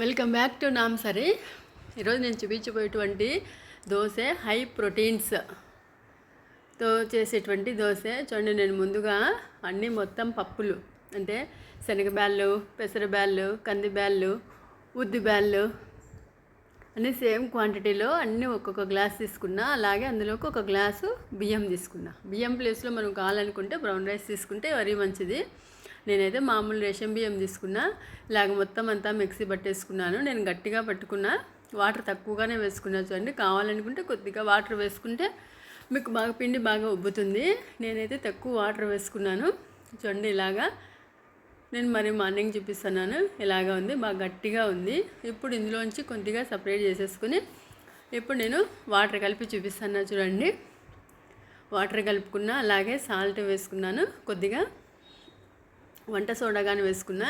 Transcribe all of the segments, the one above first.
Welcome back to నామ్ సరే ఈరోజు నేను చూపించబోయేటువంటి దోశ హై ప్రోటీన్స్తో చేసేటువంటి దోశ. చూడండి నేను ముందుగా అన్నీ మొత్తం పప్పులు అంటే శనగబ్యాళ్ళు పెసరబ్యాళ్ళు కందిబ్యాళ్ళు ఉద్దిబ్యాళ్ళు అన్నీ సేమ్ క్వాంటిటీలో అన్నీ ఒక్కొక్క గ్లాస్ తీసుకున్నా అలాగే అందులోకి ఒక గ్లాసు బియ్యం తీసుకున్నా. బియ్యం ప్లేస్లో మనం కావాలనుకుంటే బ్రౌన్ రైస్ తీసుకుంటే మరీ మంచిది. నేనైతే మామూలు రేషన్ బియ్యం తీసుకున్నా ఇలాగ మొత్తం అంతా మిక్సీ పట్టేసుకున్నాను. నేను గట్టిగా పట్టుకున్నా వాటర్ తక్కువగానే వేసుకున్నా చూడండి. కావాలనుకుంటే కొద్దిగా వాటర్ వేసుకుంటే మీకు బాగా పిండి బాగా ఉబ్బుతుంది. నేనైతే తక్కువ వాటర్ వేసుకున్నాను. చూడండి ఇలాగా నేను మరి మార్నింగ్ చూపిస్తున్నాను. ఇలాగా ఉంది బాగా గట్టిగా ఉంది. ఇప్పుడు ఇందులోంచి కొద్దిగా సపరేట్ చేసేసుకుని ఇప్పుడు నేను వాటర్ కలిపి చూపిస్తాను చూడండి. వాటర్ కలుపుకున్నా అలాగే సాల్ట్ వేసుకున్నాను కొద్దిగా. వంట సోడా కానీ వేసుకున్నా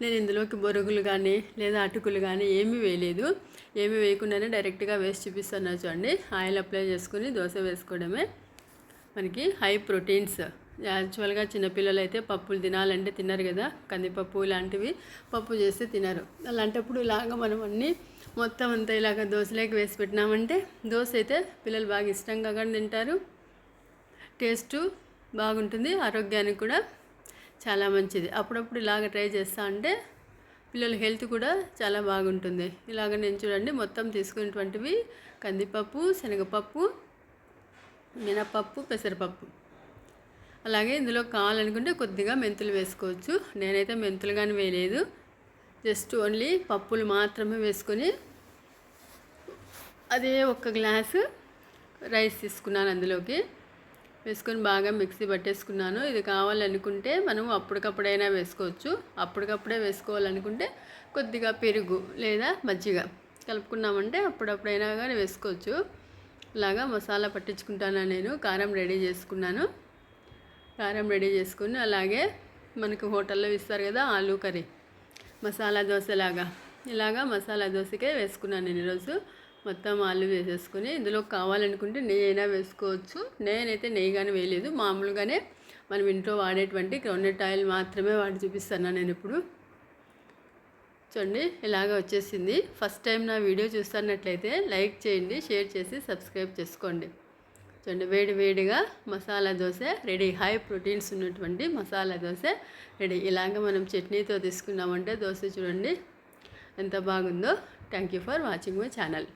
నేను ఇందులోకి బొరుగులు కానీ లేదా అటుకులు కానీ ఏమీ వేయలేదు. ఏమీ వేయకుండానే డైరెక్ట్గా వేసి చూపిస్తున్నా చూడండి. ఆయిల్ అప్లై చేసుకుని దోశ వేసుకోవడమే మనకి హై ప్రోటీన్స్. యాక్చువల్గా చిన్నపిల్లలు అయితే పప్పులు తినాలంటే తినరు కదా కందిపప్పు ఇలాంటివి పప్పు చేస్తే తినరు. అలాంటప్పుడు ఇలాగ మనం అన్నీ మొత్తం అంతా ఇలాగ దోశలోకి వేసి పెట్టినామంటే దోశ అయితే పిల్లలు బాగా ఇష్టంగా కానీ తింటారు. టేస్టు బాగుంటుంది ఆరోగ్యానికి కూడా చాలా మంచిది. అప్పుడప్పుడు ఇలాగ ట్రై చేస్తా అంటే పిల్లల హెల్త్ కూడా చాలా బాగుంటుంది. ఇలాగ నేను చూడండి మొత్తం తీసుకునేటువంటివి కందిపప్పు శనగపప్పు మినపప్పు పెసరపప్పు. అలాగే ఇందులో కావాలనుకుంటే కొద్దిగా మెంతులు వేసుకోవచ్చు. నేనైతే మెంతులు కానీ వేయలేదు. జస్ట్ ఓన్లీ పప్పులు మాత్రమే వేసుకొని అదే ఒక గ్లాసు రైస్ తీసుకున్నాను అందులోకి. వేసుకొని బాగా మిక్సీ పట్టేసుకున్నాను. ఇది కావాలనుకుంటే మనం అప్పటికప్పుడైనా వేసుకోవచ్చు. అప్పటికప్పుడే వేసుకోవాలనుకుంటే కొద్దిగా పెరుగు లేదా మజ్జిగ కలుపుకున్నామంటే అప్పుడప్పుడైనా కానీ వేసుకోవచ్చు. ఇలాగా మసాలా పట్టించుకుంటాను నేను. కారం రెడీ చేసుకున్నాను. కారం రెడీ చేసుకుని అలాగే మనకు హోటల్లో ఇస్తారు కదా ఆలూ కర్రీ. మసాలా దోశలాగా. ఇలాగా మసాలా దోశకే వేసుకున్నాను నేను ఈరోజు. మొత్తం ఆలు వేసేసుకుని ఇందులో కావాలనుకుంటే నెయ్యి అయినా వేసుకోవచ్చు. నేనైతే నెయ్యి కానీ వేయలేదు. మామూలుగానే మనం ఇంట్లో వాడేటువంటి గ్రౌండ్నట్ ఆయిల్ మాత్రమే వాడి చూపిస్తాను నేను ఇప్పుడు. చూడండి ఇలాగ వచ్చేసింది. ఫస్ట్ టైం నా వీడియో చూస్తున్నట్లయితే లైక్ చేయండి షేర్ చేసి సబ్స్క్రైబ్ చేసుకోండి. చూడండి వేడి వేడిగా masala dosa ready. High proteins ఉన్నటువంటి మసాలా దోశ రెడీ. ఇలాగ మనం చట్నీతో తీసుకున్నామంటే దోశ చూడండి ఎంత బాగుందో. Thank you for watching my channel